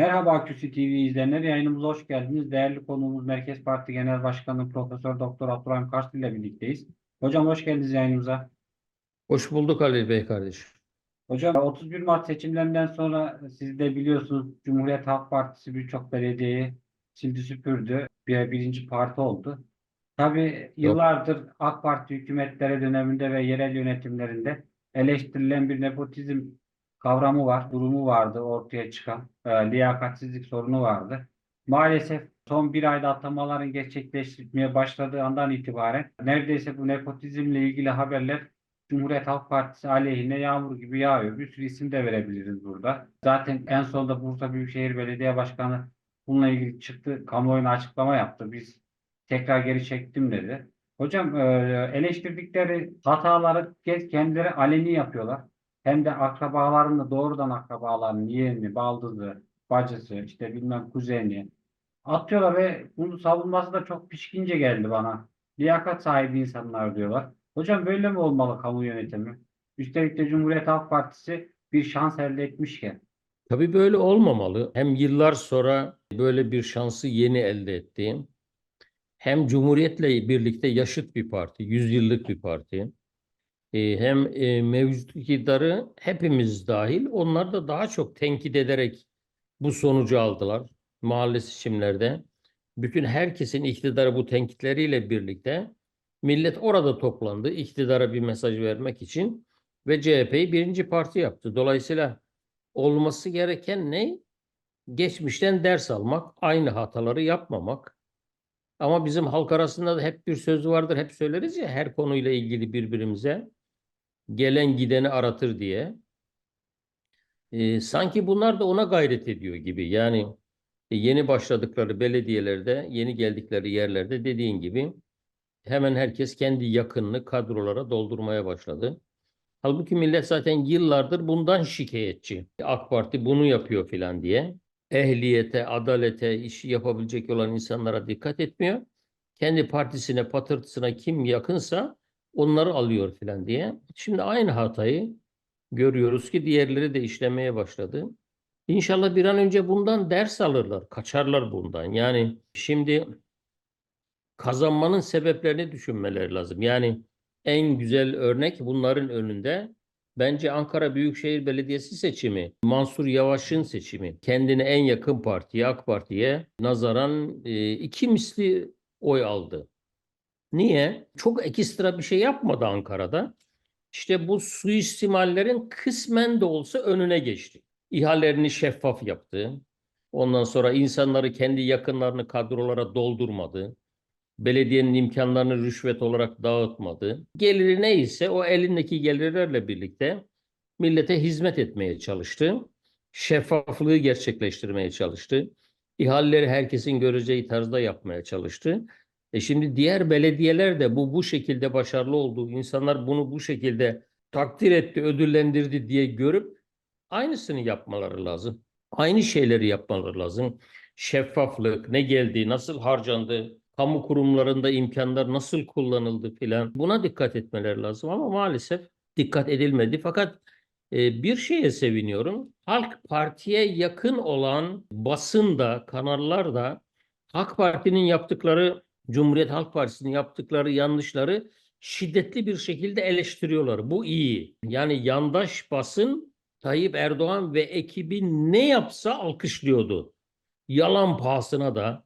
Merhaba Aküsü TV izleyenler, yayınımıza hoş geldiniz. Değerli konuğumuz Merkez Parti Genel Başkanı Profesör Doktor Abdurrahim Karslı ile birlikteyiz. Hocam hoş geldiniz yayınımıza. Hoş bulduk Halil Bey kardeşim. Hocam 31 Mart seçimlerinden sonra siz de biliyorsunuz Cumhuriyet Halk Partisi birçok belediyeyi sildi süpürdü. Bir, birinci parti oldu. Tabii yıllardır AK Parti hükümetleri döneminde ve yerel yönetimlerinde eleştirilen bir nepotizm kavramı var, durumu vardı ortaya çıkan. E, liyakatsizlik sorunu vardı. Maalesef son bir ayda atamaların gerçekleşmeye başladığı andan itibaren neredeyse bu nepotizmle ilgili haberler Cumhuriyet Halk Partisi aleyhine yağmur gibi yağıyor. Bir sürü isim de verebiliriz burada. Zaten en sonunda Bursa Büyükşehir Belediye Başkanı bununla ilgili çıktı, kamuoyuna açıklama yaptı. Biz tekrar geri çektim dedi. Hocam e, eleştirdikleri hataları kendileri aleni yapıyorlar. Hem de akrabalarını doğrudan akrabalarının yeğeni, baldızı, bacısı, işte bilmem kuzeni atıyorlar ve bunu savunması da çok pişkince geldi bana. Liyakat sahibi insanlar diyorlar. Hocam böyle mi olmalı kamu yönetimi? Üstelik de Cumhuriyet Halk Partisi bir şans elde etmişken. Tabii böyle olmamalı. Hem yıllar sonra böyle bir şansı yeni elde ettiğim, hem Cumhuriyet'le birlikte yaşıt bir parti, yüzyıllık bir parti. E, hem e, mevcut iktidarı hepimiz dahil onlar da daha çok tenkit ederek bu sonucu aldılar mahalle seçimlerde. Bütün herkesin iktidarı bu tenkitleriyle birlikte millet orada toplandı iktidara bir mesaj vermek için ve CHP'yi birinci parti yaptı. Dolayısıyla olması gereken ne? Geçmişten ders almak, aynı hataları yapmamak. Ama bizim halk arasında da hep bir söz vardır, hep söyleriz ya her konuyla ilgili birbirimize gelen gideni aratır diye. Ee, sanki bunlar da ona gayret ediyor gibi. Yani e, yeni başladıkları belediyelerde, yeni geldikleri yerlerde dediğin gibi hemen herkes kendi yakınını kadrolara doldurmaya başladı. Halbuki millet zaten yıllardır bundan şikayetçi. AK Parti bunu yapıyor filan diye. Ehliyete, adalete, işi yapabilecek olan insanlara dikkat etmiyor. Kendi partisine, patırtısına kim yakınsa onları alıyor filan diye. Şimdi aynı hatayı görüyoruz ki diğerleri de işlemeye başladı. İnşallah bir an önce bundan ders alırlar, kaçarlar bundan. Yani şimdi kazanmanın sebeplerini düşünmeleri lazım. Yani en güzel örnek bunların önünde bence Ankara Büyükşehir Belediyesi seçimi, Mansur Yavaş'ın seçimi. Kendine en yakın partiye, AK Parti'ye nazaran e, iki misli oy aldı. Niye? Çok ekstra bir şey yapmadı Ankara'da. İşte bu suistimallerin kısmen de olsa önüne geçti. İhalelerini şeffaf yaptı. Ondan sonra insanları kendi yakınlarını kadrolara doldurmadı. Belediyenin imkanlarını rüşvet olarak dağıtmadı. Geliri neyse o elindeki gelirlerle birlikte millete hizmet etmeye çalıştı. Şeffaflığı gerçekleştirmeye çalıştı. İhaleleri herkesin göreceği tarzda yapmaya çalıştı. E şimdi diğer belediyeler de bu bu şekilde başarılı oldu. İnsanlar bunu bu şekilde takdir etti, ödüllendirdi diye görüp aynısını yapmaları lazım. Aynı şeyleri yapmaları lazım. Şeffaflık, ne geldi, nasıl harcandı, kamu kurumlarında imkanlar nasıl kullanıldı filan buna dikkat etmeler lazım ama maalesef dikkat edilmedi. Fakat e, bir şeye seviniyorum. Halk Parti'ye yakın olan basın da, kanallar da AK Parti'nin yaptıkları Cumhuriyet Halk Partisi'nin yaptıkları yanlışları şiddetli bir şekilde eleştiriyorlar. Bu iyi. Yani yandaş basın Tayyip Erdoğan ve ekibi ne yapsa alkışlıyordu. Yalan pahasına da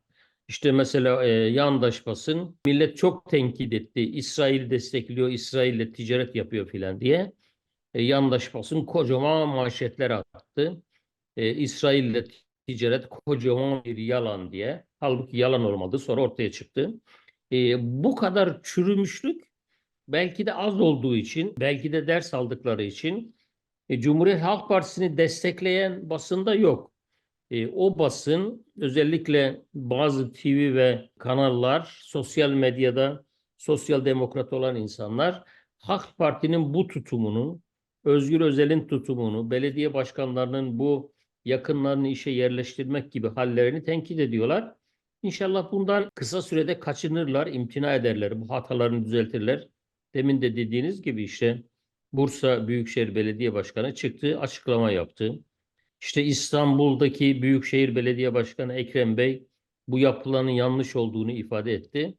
işte mesela e, yandaş basın millet çok tenkit etti. İsrail destekliyor, İsrail'le ticaret yapıyor filan diye. E, yandaş basın kocaman manşetler attı. E, İsrail'le ticaret kocaman bir yalan diye. Halbuki yalan olmadı sonra ortaya çıktı. E, bu kadar çürümüşlük belki de az olduğu için, belki de ders aldıkları için e, Cumhuriyet Halk Partisi'ni destekleyen basında yok. E, o basın özellikle bazı TV ve kanallar, sosyal medyada sosyal demokrat olan insanlar Halk Parti'nin bu tutumunu, Özgür Özel'in tutumunu, belediye başkanlarının bu yakınlarını işe yerleştirmek gibi hallerini tenkit ediyorlar. İnşallah bundan kısa sürede kaçınırlar, imtina ederler, bu hatalarını düzeltirler. Demin de dediğiniz gibi işte Bursa Büyükşehir Belediye Başkanı çıktı, açıklama yaptı. İşte İstanbul'daki Büyükşehir Belediye Başkanı Ekrem Bey bu yapılanın yanlış olduğunu ifade etti.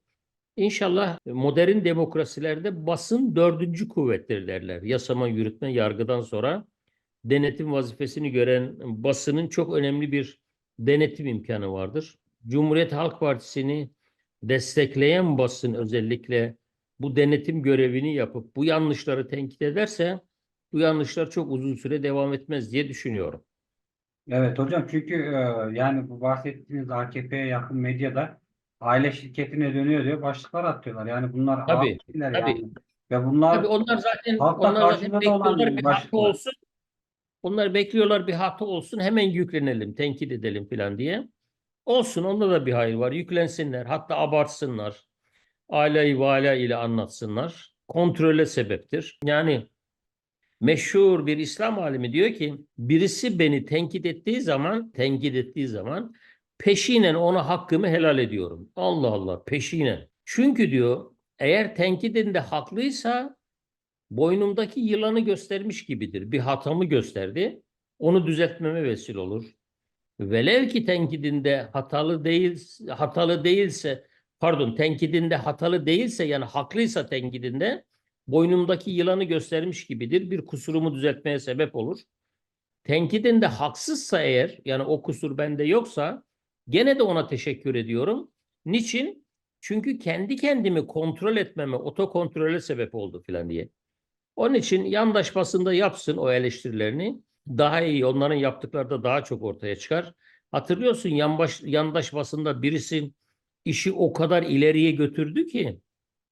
İnşallah modern demokrasilerde basın dördüncü kuvvettir derler. Yasama, yürütme, yargıdan sonra denetim vazifesini gören basının çok önemli bir denetim imkanı vardır. Cumhuriyet Halk Partisi'ni destekleyen basın özellikle bu denetim görevini yapıp bu yanlışları tenkit ederse bu yanlışlar çok uzun süre devam etmez diye düşünüyorum. Evet hocam çünkü e, yani bu bahsettiğiniz AKP'ye yakın medyada aile şirketine dönüyor diyor başlıklar atıyorlar. Yani bunlar Tabii, tabii. yani. Ve bunlar Tabii onlar zaten onlar zaten da olan bekliyorlar bir olsun. Onlar bekliyorlar bir hata olsun hemen yüklenelim, tenkit edelim falan diye. Olsun onda da bir hayır var. Yüklensinler, hatta abartsınlar. Aile-i vala ile anlatsınlar. Kontrole sebeptir. Yani meşhur bir İslam alimi diyor ki birisi beni tenkit ettiği zaman, tenkit ettiği zaman peşinen ona hakkımı helal ediyorum. Allah Allah peşinen. Çünkü diyor eğer tenkidinde haklıysa boynumdaki yılanı göstermiş gibidir. Bir hatamı gösterdi. Onu düzeltmeme vesile olur. Velev ki tenkidinde hatalı değil hatalı değilse pardon tenkidinde hatalı değilse yani haklıysa tenkidinde boynumdaki yılanı göstermiş gibidir. Bir kusurumu düzeltmeye sebep olur. Tenkidinde haksızsa eğer yani o kusur bende yoksa gene de ona teşekkür ediyorum. Niçin? Çünkü kendi kendimi kontrol etmeme, otokontrole sebep oldu filan diye. Onun için yandaş basında yapsın o eleştirilerini. Daha iyi, onların yaptıkları da daha çok ortaya çıkar. Hatırlıyorsun yanbaş, yandaş basında birisi işi o kadar ileriye götürdü ki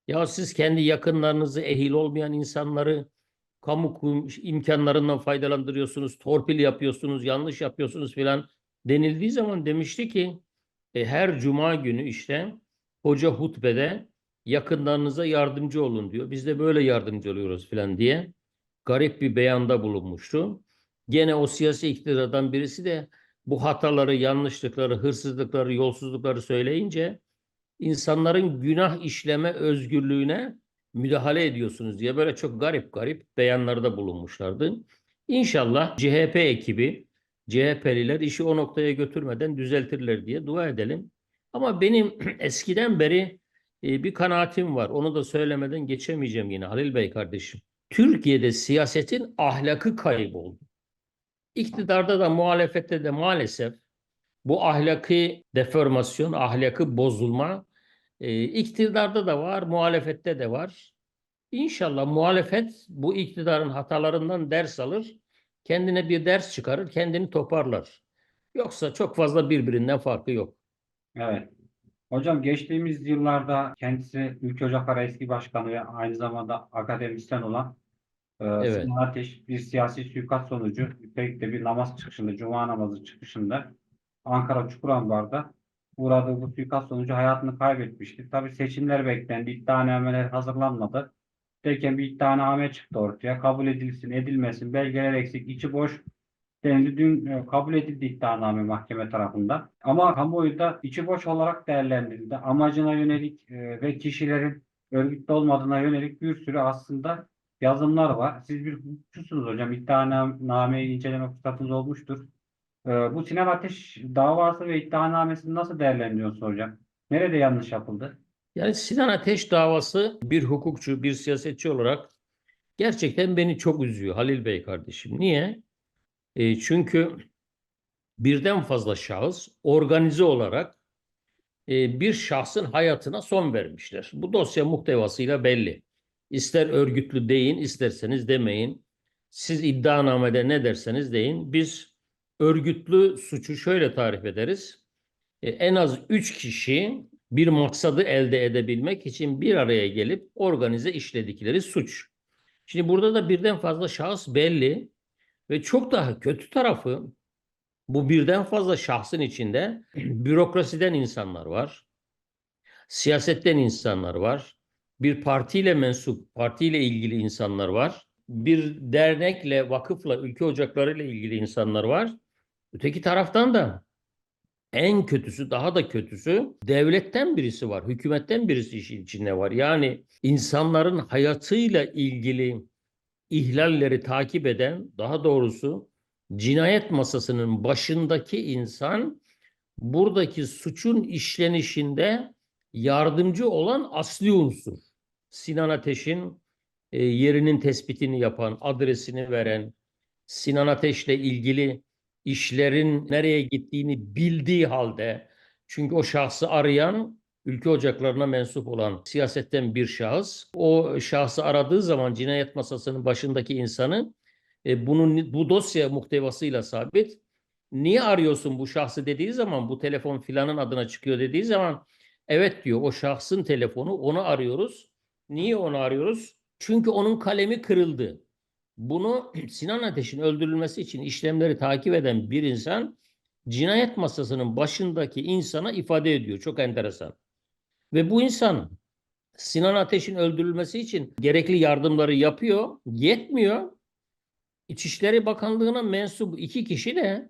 ya siz kendi yakınlarınızı ehil olmayan insanları kamu imkanlarından faydalandırıyorsunuz, torpil yapıyorsunuz, yanlış yapıyorsunuz filan denildiği zaman demişti ki e, her cuma günü işte hoca hutbede yakınlarınıza yardımcı olun diyor. Biz de böyle yardımcı oluyoruz filan diye garip bir beyanda bulunmuştu. Gene o siyasi iktidardan birisi de bu hataları, yanlışlıkları, hırsızlıkları, yolsuzlukları söyleyince insanların günah işleme özgürlüğüne müdahale ediyorsunuz diye böyle çok garip garip beyanlarda bulunmuşlardı. İnşallah CHP ekibi, CHP'liler işi o noktaya götürmeden düzeltirler diye dua edelim. Ama benim eskiden beri e, bir kanaatim var. Onu da söylemeden geçemeyeceğim yine Halil Bey kardeşim. Türkiye'de siyasetin ahlakı kayboldu. İktidarda da muhalefette de maalesef bu ahlaki deformasyon, ahlakı bozulma e, iktidarda da var, muhalefette de var. İnşallah muhalefet bu iktidarın hatalarından ders alır, kendine bir ders çıkarır, kendini toparlar. Yoksa çok fazla birbirinden farkı yok. Evet. Hocam geçtiğimiz yıllarda kendisi Ülke Ocakları eski başkanı ve aynı zamanda akademisyen olan e, Evet. Sinan Ateş bir siyasi suikast sonucu özellikle bir namaz çıkışında, cuma namazı çıkışında Ankara Çukurambar'da uğradığı bu suikast sonucu hayatını kaybetmişti. Tabii seçimler beklendi, iddianameler hazırlanmadı. Derken bir iddianame çıktı ortaya. Kabul edilsin, edilmesin, belgeler eksik, içi boş dendi. Dün e, kabul edildi iddianame mahkeme tarafından. Ama kamuoyu da içi boş olarak değerlendirildi. Amacına yönelik e, ve kişilerin örgütlü olmadığına yönelik bir sürü aslında yazımlar var. Siz bir hukukçusunuz hocam. İddianameyi inceleme fırsatınız olmuştur. E, bu Sinan Ateş davası ve iddianamesini nasıl değerlendiriyorsunuz hocam? Nerede yanlış yapıldı? Yani Sinan Ateş davası bir hukukçu, bir siyasetçi olarak gerçekten beni çok üzüyor Halil Bey kardeşim. Niye? E, çünkü birden fazla şahıs organize olarak e, bir şahsın hayatına son vermişler. Bu dosya muhtevasıyla belli. İster örgütlü deyin, isterseniz demeyin. Siz iddianamede ne derseniz deyin. Biz örgütlü suçu şöyle tarif ederiz. E, en az üç kişi bir maksadı elde edebilmek için bir araya gelip organize işledikleri suç. Şimdi burada da birden fazla şahıs belli ve çok daha kötü tarafı bu birden fazla şahsın içinde bürokrasiden insanlar var, siyasetten insanlar var, bir partiyle mensup, partiyle ilgili insanlar var, bir dernekle, vakıfla, ülke ocaklarıyla ilgili insanlar var. Öteki taraftan da en kötüsü, daha da kötüsü devletten birisi var, hükümetten birisi işin içinde var. Yani insanların hayatıyla ilgili ihlalleri takip eden, daha doğrusu cinayet masasının başındaki insan buradaki suçun işlenişinde yardımcı olan asli unsur. Sinan Ateş'in e, yerinin tespitini yapan, adresini veren, Sinan Ateş'le ilgili işlerin nereye gittiğini bildiği halde çünkü o şahsı arayan ülke ocaklarına mensup olan siyasetten bir şahıs o şahsı aradığı zaman cinayet masasının başındaki insanı e, bunun bu dosya muhtevasıyla sabit niye arıyorsun bu şahsı dediği zaman bu telefon filanın adına çıkıyor dediği zaman evet diyor o şahsın telefonu onu arıyoruz. Niye onu arıyoruz? Çünkü onun kalemi kırıldı. Bunu Sinan Ateş'in öldürülmesi için işlemleri takip eden bir insan cinayet masasının başındaki insana ifade ediyor. Çok enteresan. Ve bu insan Sinan Ateş'in öldürülmesi için gerekli yardımları yapıyor. Yetmiyor. İçişleri Bakanlığı'na mensup iki kişi de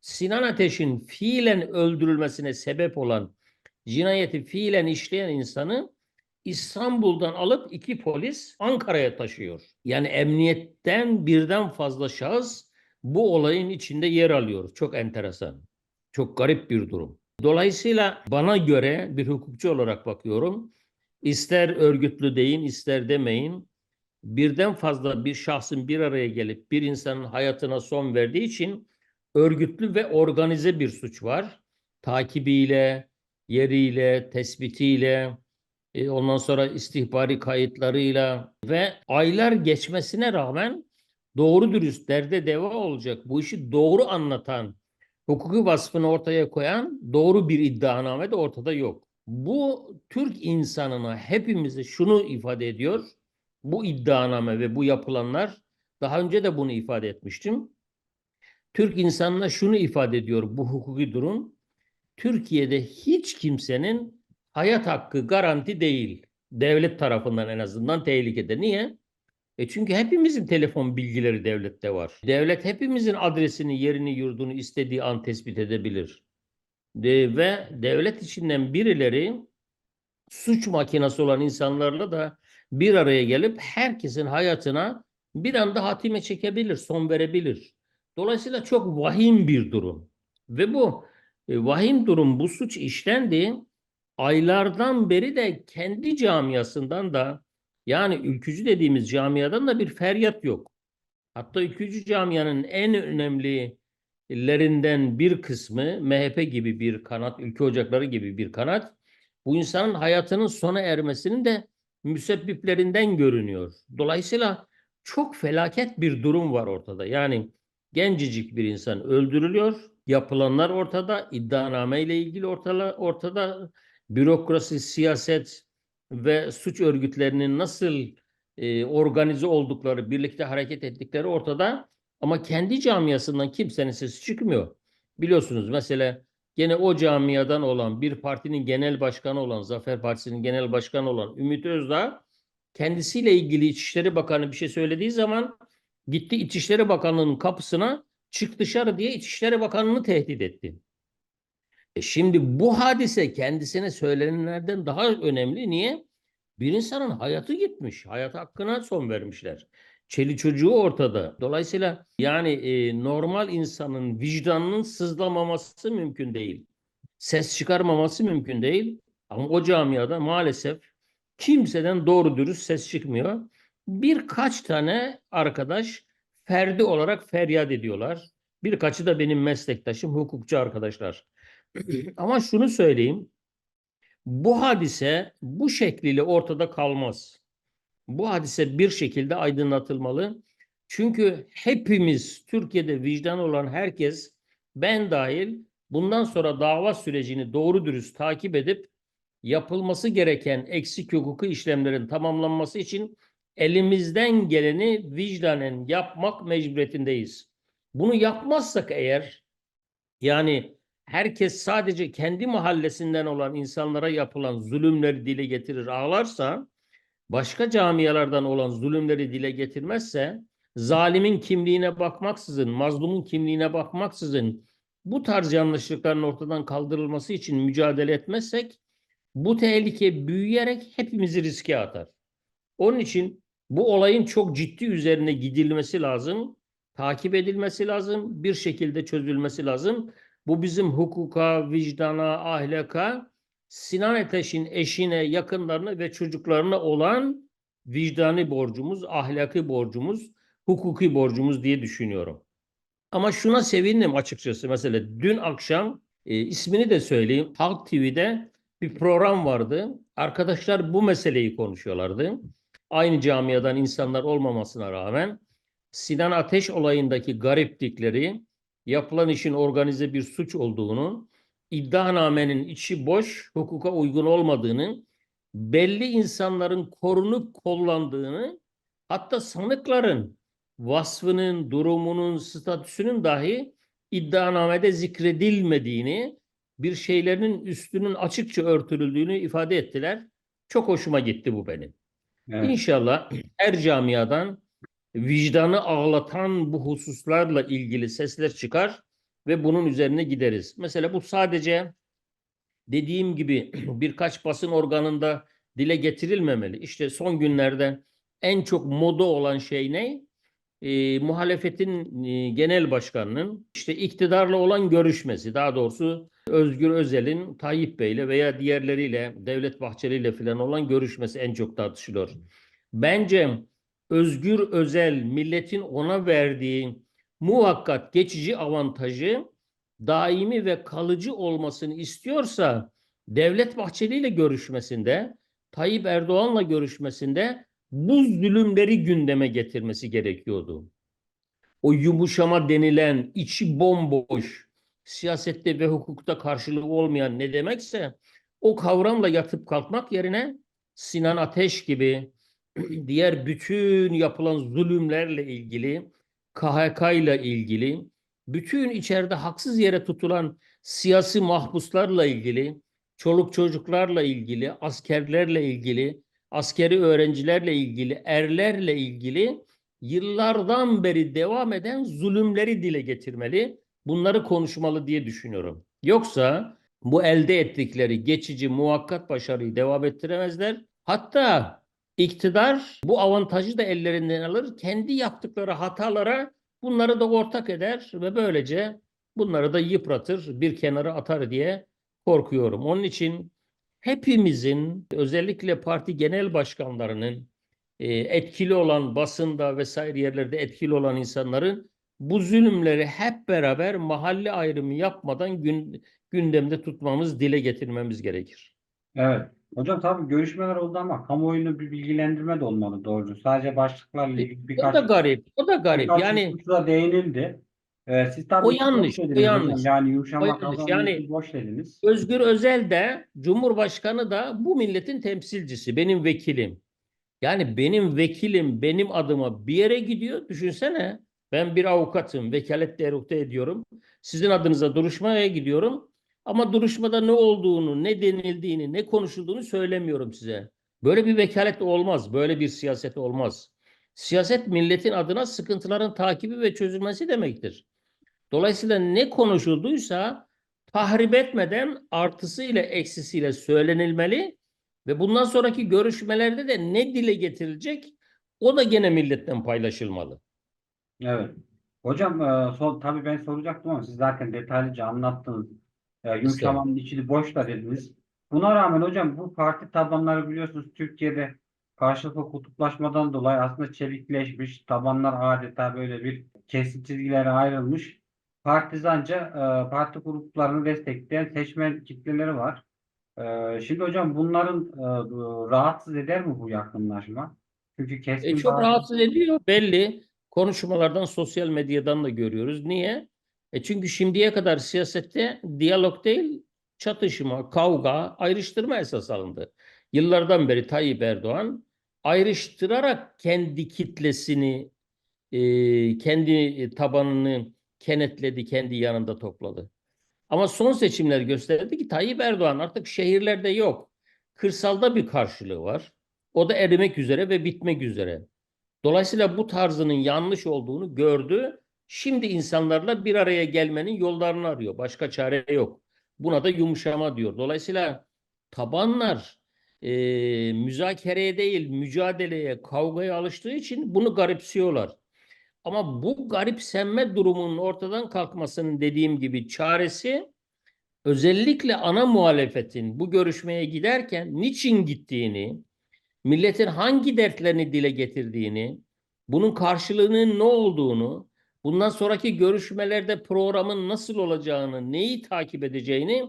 Sinan Ateş'in fiilen öldürülmesine sebep olan cinayeti fiilen işleyen insanı İstanbul'dan alıp iki polis Ankara'ya taşıyor. Yani emniyetten birden fazla şahıs bu olayın içinde yer alıyor. Çok enteresan. Çok garip bir durum. Dolayısıyla bana göre bir hukukçu olarak bakıyorum. İster örgütlü deyin, ister demeyin. Birden fazla bir şahsın bir araya gelip bir insanın hayatına son verdiği için örgütlü ve organize bir suç var. Takibiyle, yeriyle, tespitiyle, e, ondan sonra istihbari kayıtlarıyla ve aylar geçmesine rağmen doğru dürüst derde deva olacak bu işi doğru anlatan hukuki vasfını ortaya koyan doğru bir iddianame de ortada yok. Bu Türk insanına hepimize şunu ifade ediyor. Bu iddianame ve bu yapılanlar daha önce de bunu ifade etmiştim. Türk insanına şunu ifade ediyor bu hukuki durum. Türkiye'de hiç kimsenin hayat hakkı garanti değil. Devlet tarafından en azından tehlikede. Niye? E çünkü hepimizin telefon bilgileri devlette var. Devlet hepimizin adresini, yerini, yurdunu istediği an tespit edebilir. De, ve devlet içinden birileri suç makinesi olan insanlarla da bir araya gelip herkesin hayatına bir anda hatime çekebilir, son verebilir. Dolayısıyla çok vahim bir durum. Ve bu e, vahim durum, bu suç işlendi. Aylardan beri de kendi camiasından da yani ülkücü dediğimiz camiadan da bir feryat yok. Hatta ülkücü camianın en önemlilerinden bir kısmı MHP gibi bir kanat, ülke ocakları gibi bir kanat bu insanın hayatının sona ermesinin de müsebbiplerinden görünüyor. Dolayısıyla çok felaket bir durum var ortada. Yani gencecik bir insan öldürülüyor. Yapılanlar ortada, iddianame ile ilgili ortada, ortada bürokrasi, siyaset ve suç örgütlerinin nasıl e, organize oldukları, birlikte hareket ettikleri ortada. Ama kendi camiasından kimsenin sesi çıkmıyor. Biliyorsunuz mesela gene o camiadan olan bir partinin genel başkanı olan, Zafer Partisi'nin genel başkanı olan Ümit Özdağ kendisiyle ilgili İçişleri Bakanı bir şey söylediği zaman gitti İçişleri Bakanlığı'nın kapısına çık dışarı diye İçişleri Bakanlığı'nı tehdit etti. E şimdi bu hadise kendisine söylenenlerden daha önemli. Niye? Bir insanın hayatı gitmiş. Hayat hakkına son vermişler. Çeli çocuğu ortada. Dolayısıyla yani e, normal insanın vicdanının sızlamaması mümkün değil. Ses çıkarmaması mümkün değil. Ama o camiada maalesef kimseden doğru dürüst ses çıkmıyor. Birkaç tane arkadaş ferdi olarak feryat ediyorlar. Birkaçı da benim meslektaşım, hukukçu arkadaşlar. Ama şunu söyleyeyim. Bu hadise bu şekliyle ortada kalmaz. Bu hadise bir şekilde aydınlatılmalı. Çünkü hepimiz Türkiye'de vicdan olan herkes ben dahil bundan sonra dava sürecini doğru dürüst takip edip yapılması gereken eksik hukuki işlemlerin tamamlanması için elimizden geleni vicdanen yapmak mecburiyetindeyiz. Bunu yapmazsak eğer yani herkes sadece kendi mahallesinden olan insanlara yapılan zulümleri dile getirir ağlarsa başka camialardan olan zulümleri dile getirmezse zalimin kimliğine bakmaksızın, mazlumun kimliğine bakmaksızın bu tarz yanlışlıkların ortadan kaldırılması için mücadele etmezsek bu tehlike büyüyerek hepimizi riske atar. Onun için bu olayın çok ciddi üzerine gidilmesi lazım. takip edilmesi lazım, bir şekilde çözülmesi lazım. Bu bizim hukuka, vicdana, ahlaka, Sinan Ateş'in eşine, yakınlarına ve çocuklarına olan vicdani borcumuz, ahlaki borcumuz, hukuki borcumuz diye düşünüyorum. Ama şuna sevindim açıkçası. Mesela dün akşam e, ismini de söyleyeyim. Halk TV'de bir program vardı. Arkadaşlar bu meseleyi konuşuyorlardı. Aynı camiadan insanlar olmamasına rağmen Sinan Ateş olayındaki gariplikleri, yapılan işin organize bir suç olduğunu, iddianamenin içi boş, hukuka uygun olmadığını, belli insanların korunup kollandığını, hatta sanıkların vasfının, durumunun, statüsünün dahi iddianamede zikredilmediğini, bir şeylerin üstünün açıkça örtülüldüğünü ifade ettiler. Çok hoşuma gitti bu benim. Evet. İnşallah her camiadan vicdanı ağlatan bu hususlarla ilgili sesler çıkar ve bunun üzerine gideriz. Mesela bu sadece dediğim gibi birkaç basın organında dile getirilmemeli. İşte son günlerde en çok moda olan şey ne? Ee, muhalefetin e, genel başkanının işte iktidarla olan görüşmesi, daha doğrusu Özgür Özel'in Tayyip Bey'le veya diğerleriyle, Devlet Bahçeli'yle falan olan görüşmesi en çok tartışılıyor. Bence Özgür Özel milletin ona verdiği muhakkak geçici avantajı daimi ve kalıcı olmasını istiyorsa Devlet Bahçeli ile görüşmesinde, Tayyip Erdoğan'la görüşmesinde bu zulümleri gündeme getirmesi gerekiyordu. O yumuşama denilen içi bomboş, siyasette ve hukukta karşılığı olmayan ne demekse o kavramla yatıp kalkmak yerine Sinan Ateş gibi diğer bütün yapılan zulümlerle ilgili, KHK ile ilgili, bütün içeride haksız yere tutulan siyasi mahpuslarla ilgili, çoluk çocuklarla ilgili, askerlerle ilgili, askeri öğrencilerle ilgili, erlerle ilgili yıllardan beri devam eden zulümleri dile getirmeli, bunları konuşmalı diye düşünüyorum. Yoksa bu elde ettikleri geçici muhakkak başarıyı devam ettiremezler. Hatta iktidar bu avantajı da ellerinden alır, kendi yaptıkları hatalara bunları da ortak eder ve böylece bunları da yıpratır, bir kenara atar diye korkuyorum. Onun için hepimizin özellikle parti genel başkanlarının e, etkili olan basında vesaire yerlerde etkili olan insanların bu zulümleri hep beraber mahalle ayrımı yapmadan gün, gündemde tutmamız, dile getirmemiz gerekir. Evet. Hocam tabii görüşmeler oldu ama kamuoyunu bir bilgilendirme de olmalı doğru. Sadece başlıklarla ilgili O birkaç da garip, o da garip. birkaç Yani hususa değinildi. Ee, siz tabii O yanlış, o dediniz hocam. yanlış. Yani O yumuşama yanlış. Yani- boş dediniz. Özgür Özel de Cumhurbaşkanı da bu milletin temsilcisi, benim vekilim. Yani benim vekilim benim adıma bir yere gidiyor. Düşünsene ben bir avukatım, vekalet derukte ediyorum. Sizin adınıza duruşmaya gidiyorum. Ama duruşmada ne olduğunu, ne denildiğini, ne konuşulduğunu söylemiyorum size. Böyle bir vekalet olmaz, böyle bir siyaset olmaz. Siyaset milletin adına sıkıntıların takibi ve çözülmesi demektir. Dolayısıyla ne konuşulduysa tahrip etmeden artısıyla eksisiyle söylenilmeli ve bundan sonraki görüşmelerde de ne dile getirilecek o da gene milletten paylaşılmalı. Evet. Hocam e, son, tabii ben soracaktım ama siz zaten detaylıca anlattınız. E, yumuşamanın içini boş da dediniz. Buna rağmen hocam bu parti tabanları biliyorsunuz Türkiye'de karşılıklı kutuplaşmadan dolayı aslında çevikleşmiş. Tabanlar adeta böyle bir kesit çizgilere ayrılmış. Partizanca e, parti gruplarını destekleyen seçmen kitleleri var. E, şimdi hocam bunların e, rahatsız eder mi bu yakınlaşma? Çünkü keskin E, çok bazı- rahatsız ediyor belli. Konuşmalardan, sosyal medyadan da görüyoruz. Niye? E çünkü şimdiye kadar siyasette diyalog değil, çatışma, kavga, ayrıştırma esas alındı. Yıllardan beri Tayyip Erdoğan ayrıştırarak kendi kitlesini, e, kendi tabanını kenetledi, kendi yanında topladı. Ama son seçimler gösterdi ki Tayyip Erdoğan artık şehirlerde yok. Kırsalda bir karşılığı var. O da erimek üzere ve bitmek üzere. Dolayısıyla bu tarzının yanlış olduğunu gördü. Şimdi insanlarla bir araya gelmenin yollarını arıyor. Başka çare yok. Buna da yumuşama diyor. Dolayısıyla tabanlar e, müzakereye değil mücadeleye, kavgaya alıştığı için bunu garipsiyorlar. Ama bu garipsenme durumunun ortadan kalkmasının dediğim gibi çaresi özellikle ana muhalefetin bu görüşmeye giderken niçin gittiğini, milletin hangi dertlerini dile getirdiğini, bunun karşılığının ne olduğunu, bundan sonraki görüşmelerde programın nasıl olacağını, neyi takip edeceğini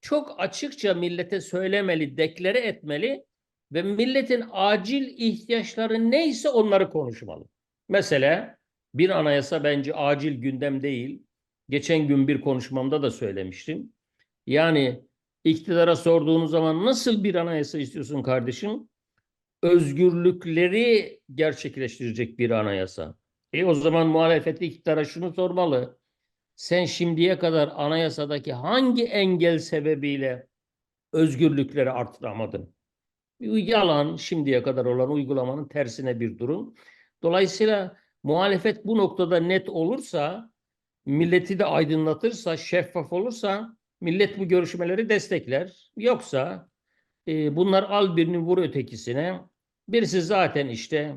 çok açıkça millete söylemeli, deklare etmeli ve milletin acil ihtiyaçları neyse onları konuşmalı. Mesela bir anayasa bence acil gündem değil. Geçen gün bir konuşmamda da söylemiştim. Yani iktidara sorduğunuz zaman nasıl bir anayasa istiyorsun kardeşim? Özgürlükleri gerçekleştirecek bir anayasa. E o zaman muhalefet iktidara şunu sormalı. Sen şimdiye kadar anayasadaki hangi engel sebebiyle özgürlükleri arttıramadın? Yalan şimdiye kadar olan uygulamanın tersine bir durum. Dolayısıyla muhalefet bu noktada net olursa, milleti de aydınlatırsa, şeffaf olursa millet bu görüşmeleri destekler. Yoksa e, bunlar al birini vur ötekisine. Birisi zaten işte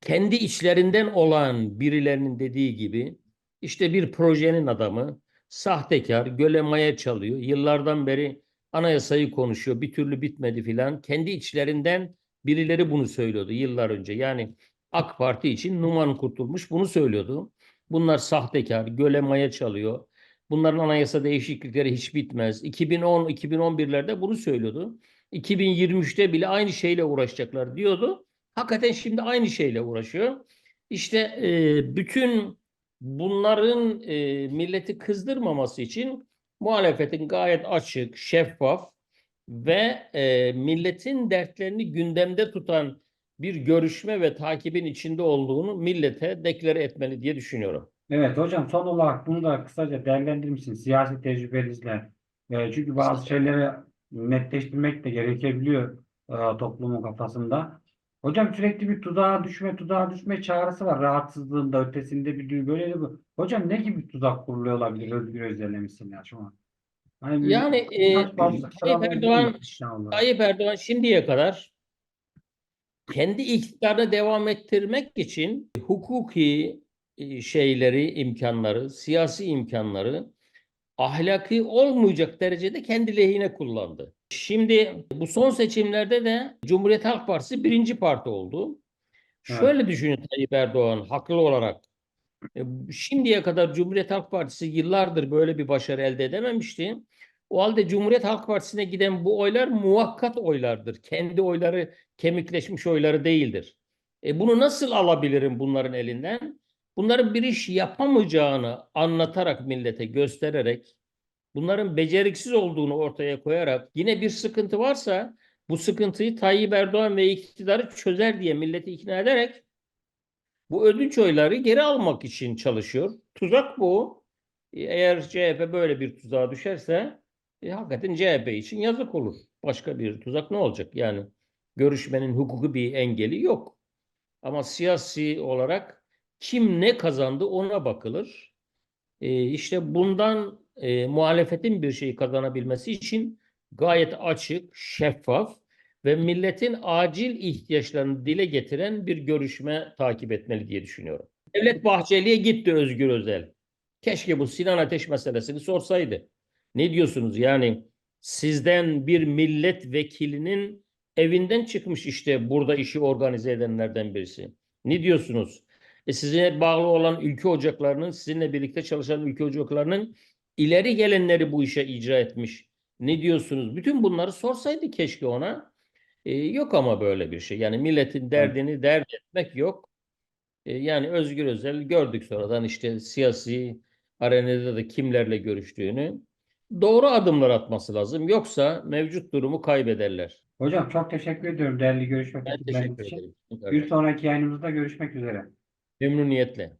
kendi içlerinden olan birilerinin dediği gibi işte bir projenin adamı, sahtekar, göle maya çalıyor. Yıllardan beri anayasayı konuşuyor. Bir türlü bitmedi filan. Kendi içlerinden birileri bunu söylüyordu yıllar önce. Yani AK Parti için Numan Kurtulmuş bunu söylüyordu. Bunlar sahtekar, göle maya çalıyor. Bunların anayasa değişiklikleri hiç bitmez. 2010-2011'lerde bunu söylüyordu. 2023'te bile aynı şeyle uğraşacaklar diyordu. Hakikaten şimdi aynı şeyle uğraşıyor. İşte e, bütün bunların e, milleti kızdırmaması için muhalefetin gayet açık, şeffaf ve e, milletin dertlerini gündemde tutan bir görüşme ve takibin içinde olduğunu millete deklare etmeli diye düşünüyorum. Evet hocam son olarak bunu da kısaca değerlendirir misiniz siyasi tecrübenizle? E, çünkü bazı şeyleri netleştirmek de gerekebiliyor e, toplumun kafasında. Hocam sürekli bir tuzağa düşme, tuzağa düşme çağrısı var. Rahatsızlığın da ötesinde bir durum. Böyle de bu. Hocam ne gibi tuzak kuruluyor olabilir Özgür Özel'le mesela şu an? Hani Yani e, Tayyip Erdoğan, inşallah? Tayyip Erdoğan şimdiye kadar kendi iktidarını devam ettirmek için hukuki e, şeyleri, imkanları, siyasi imkanları ahlaki olmayacak derecede kendi lehine kullandı. Şimdi bu son seçimlerde de Cumhuriyet Halk Partisi birinci parti oldu. Evet. Şöyle düşünün Tayyip Erdoğan haklı olarak. E, Şimdiye kadar Cumhuriyet Halk Partisi yıllardır böyle bir başarı elde edememişti. O halde Cumhuriyet Halk Partisi'ne giden bu oylar muhakkat oylardır. Kendi oyları kemikleşmiş oyları değildir. E bunu nasıl alabilirim bunların elinden? Bunların bir iş yapamayacağını anlatarak millete göstererek, bunların beceriksiz olduğunu ortaya koyarak yine bir sıkıntı varsa bu sıkıntıyı Tayyip Erdoğan ve iktidarı çözer diye milleti ikna ederek bu ödünç oyları geri almak için çalışıyor. Tuzak bu. Eğer CHP böyle bir tuzağa düşerse e, hakikaten CHP için yazık olur. Başka bir tuzak ne olacak? Yani görüşmenin hukuki bir engeli yok. Ama siyasi olarak kim ne kazandı ona bakılır. E, işte bundan e, muhalefetin bir şeyi kazanabilmesi için gayet açık, şeffaf ve milletin acil ihtiyaçlarını dile getiren bir görüşme takip etmeli diye düşünüyorum. Devlet Bahçeli'ye gitti Özgür Özel. Keşke bu Sinan Ateş meselesini sorsaydı. Ne diyorsunuz yani sizden bir milletvekilinin evinden çıkmış işte burada işi organize edenlerden birisi. Ne diyorsunuz? E size bağlı olan ülke ocaklarının, sizinle birlikte çalışan ülke ocaklarının ileri gelenleri bu işe icra etmiş. Ne diyorsunuz? Bütün bunları sorsaydı keşke ona. E, yok ama böyle bir şey. Yani milletin derdini dert etmek yok. E, yani Özgür Özel gördük sonradan işte siyasi arenada da kimlerle görüştüğünü. Doğru adımlar atması lazım. Yoksa mevcut durumu kaybederler. Hocam çok teşekkür ediyorum değerli görüş ve Ben teşekkür için. ederim. Bir sonraki yayınımızda görüşmek üzere. Memnuniyetle.